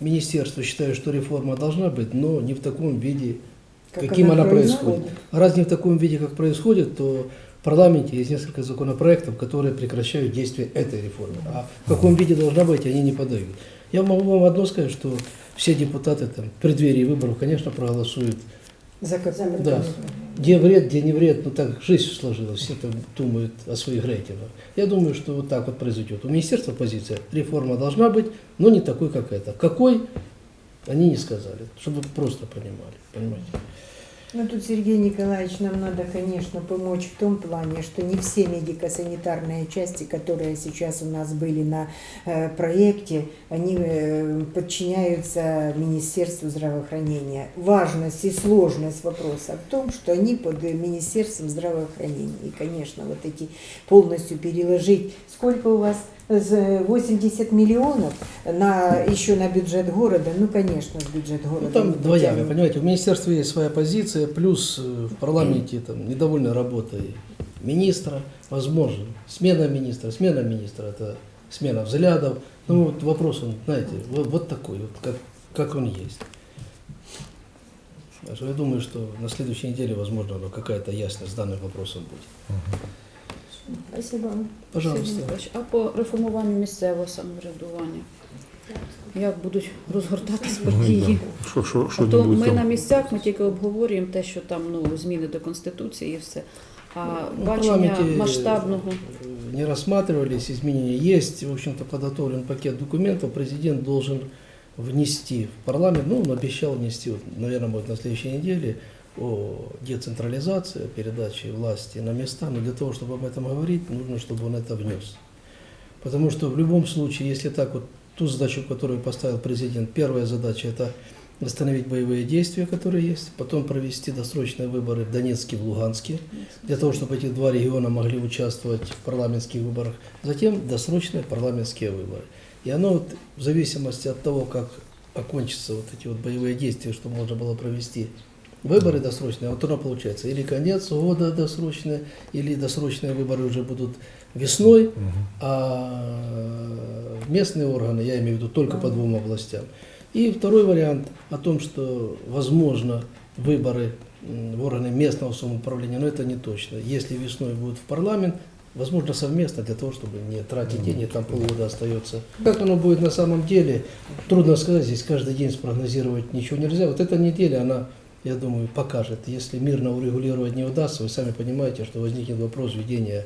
министерство считает, что реформа должна быть, но не в таком виде, Как каким она она, происходит. происходит. Раз не в таком виде, как происходит, то в парламенте есть несколько законопроектов, которые прекращают действие этой реформы. А в каком виде должна быть, они не подают. Я могу вам одно сказать, что все депутаты там, в преддверии выборов, конечно, проголосуют. За Да. Где вред, где не вред, ну так жизнь сложилась, все там думают о своих рейтингах. Я думаю, что вот так вот произойдет. У министерства позиция, реформа должна быть, но не такой, как эта. Какой, они не сказали, чтобы просто понимали, понимаете. Ну тут, Сергей Николаевич, нам надо, конечно, помочь в том плане, что не все медико-санитарные части, которые сейчас у нас были на э, проекте, они э, подчиняются Министерству здравоохранения. Важность и сложность вопроса в том, что они под Министерством здравоохранения. И, конечно, вот эти полностью переложить. Сколько у вас? З- 80 миллионов на, еще на бюджет города, ну, конечно, в бюджет города. Ну, там двояко, понимаете, у министерства есть своя позиция, плюс э, в парламенте там недовольны работой министра, возможно, смена министра, смена министра, это смена взглядов. Ну, вот вопрос, он, знаете, вот, вот такой, вот как, как он есть. Я думаю, что на следующей неделе, возможно, ну, какая-то ясность с данным вопросом будет. Спасибо. Пожалуйста. А по реформуванню місцевого самоврядування? Як будуть розгортатись події? Що, що, що А то небудь ми на місцях ми тільки обговорюємо те, що там ну, зміни до Конституції і все. А Ну, бачення масштабного э, не рассматривались, изменения есть. В общем-то, подготовлен пакет документов. Президент должен внести в парламент, ну, он обещал внести, вот, наверное, будет на следующей неделе, о децентрализации, о передаче власти на места. Но для того, чтобы об этом говорить, нужно, чтобы он это внес. Потому что в любом случае, если так вот ту задачу, которую поставил президент, первая задача – это восстановить боевые действия, которые есть, потом провести досрочные выборы в Донецке и в Луганске, для того, чтобы эти два региона могли участвовать в парламентских выборах, затем досрочные парламентские выборы. И оно вот в зависимости от того, как окончатся вот эти вот боевые действия, что можно было провести выборы досрочные, вот оно получается или конец года досрочные, или досрочные выборы уже будут весной, а местные органы, я имею в виду только по двум областям. И второй вариант о том, что возможно выборы в органы местного самоуправления, но это не точно. Если весной будут в парламент, возможно совместно для того, чтобы не тратить деньги, там полгода остается. Как оно будет на самом деле, трудно сказать, здесь каждый день спрогнозировать ничего нельзя. Вот эта неделя, она, я думаю, покажет. Если мирно урегулировать не удастся, вы сами понимаете, что возникнет вопрос введения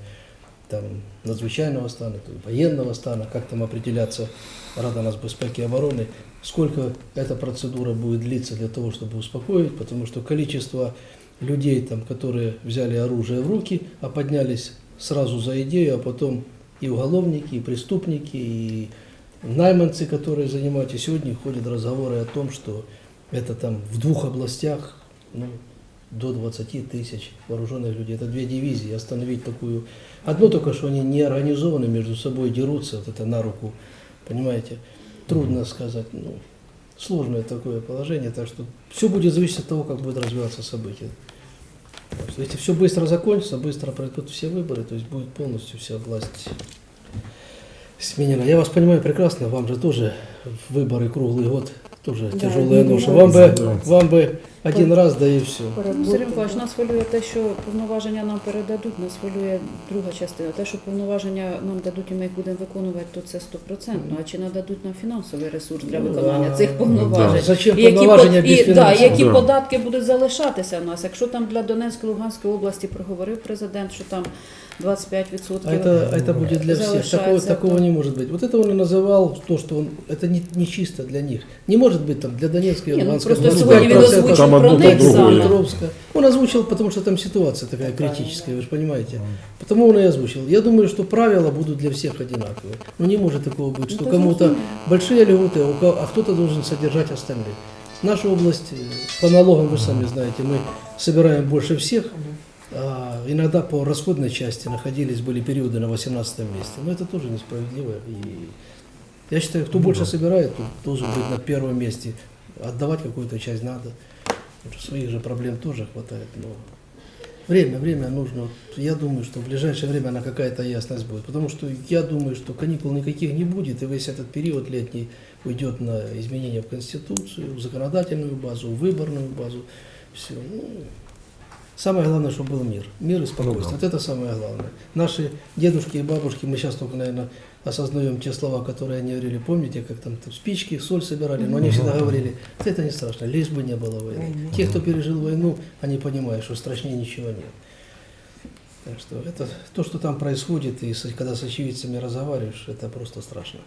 там, надзвичайного стана, то военного стана, как там определяться Рада нацбезпеки и обороны, сколько эта процедура будет длиться для того, чтобы успокоить, потому что количество людей, там, которые взяли оружие в руки, а поднялись сразу за идею, а потом и уголовники, и преступники, и найманцы, которые занимаются. Сегодня ходят разговоры о том, что это там в двух областях ну, до 20 тысяч вооруженных людей. Это две дивизии. Остановить такую... Одно только, что они не организованы, между собой дерутся, вот это на руку, понимаете? Трудно сказать. Ну, сложное такое положение, так что все будет зависеть от того, как будут развиваться что Если все быстро закончится, быстро пройдут все выборы, то есть будет полностью вся власть сменена. Я вас понимаю прекрасно, вам же тоже выборы круглый год, тоже Да, тяжелая ноша. Вам бы, вам бы один раз, да и все. Ну, Сергій Миколаївич, нас хвилює те, що повноваження нам передадуть, нас хвилює друга частина. Те, що повноваження нам дадуть і ми їх будемо виконувати, то це стопроцентно. А чи нададуть нам фінансовий ресурс для Ну, виконання а, цих повноважень? Зачем І які, повноваження по- без і, да, фінансів? які Да. податки будуть залишатися в нас? Якщо там для Донецької Луганської області проговорив президент, що там 25% А это, а это будет для всех. Залишается Такого, такого то. не может быть. Вот это он и называл то, что он, это не, не чисто для них. Не может быть там для Донецкой и Ні, ну Луганской просто области сьогодні він 5%. озвучив Там про одно, то другое. Он озвучил, потому что там ситуация такая критическая, вы же понимаете. Потому он и озвучил. Я думаю, что правила будут для всех одинаковые. Но не может такого быть, что Ну, кому-то конечно. большие льготы, а а кто-то должен содержать остальных. Наша область, э, по налогам, вы сами знаете, мы собираем больше всех. А иногда по расходной части находились, были периоды на 18 месте. Но это тоже несправедливо. И я считаю, кто больше собирает, тот должен быть на первом месте. Отдавать какую-то часть надо. Своих же проблем тоже хватает. Но Время, время нужно. Я думаю, что в ближайшее время она какая-то ясность будет. Потому что я думаю, что каникул никаких не будет, и весь этот период летний уйдет на изменения в Конституцию, в законодательную базу, в выборную базу. Все. Самое главное, чтобы был мир. Мир и спокойствие. Ну да. Вот это самое главное. Наши дедушки и бабушки, мы сейчас только, наверное, осознаем те слова, которые они говорили. Помните, как там, там спички, соль собирали? Но они всегда говорили, «Да это не страшно, лишь бы не было войны. Те, кто пережил войну, они понимают, что страшнее ничего нет. Так что это то, что там происходит, и когда с очевидцами разговариваешь, это просто страшно.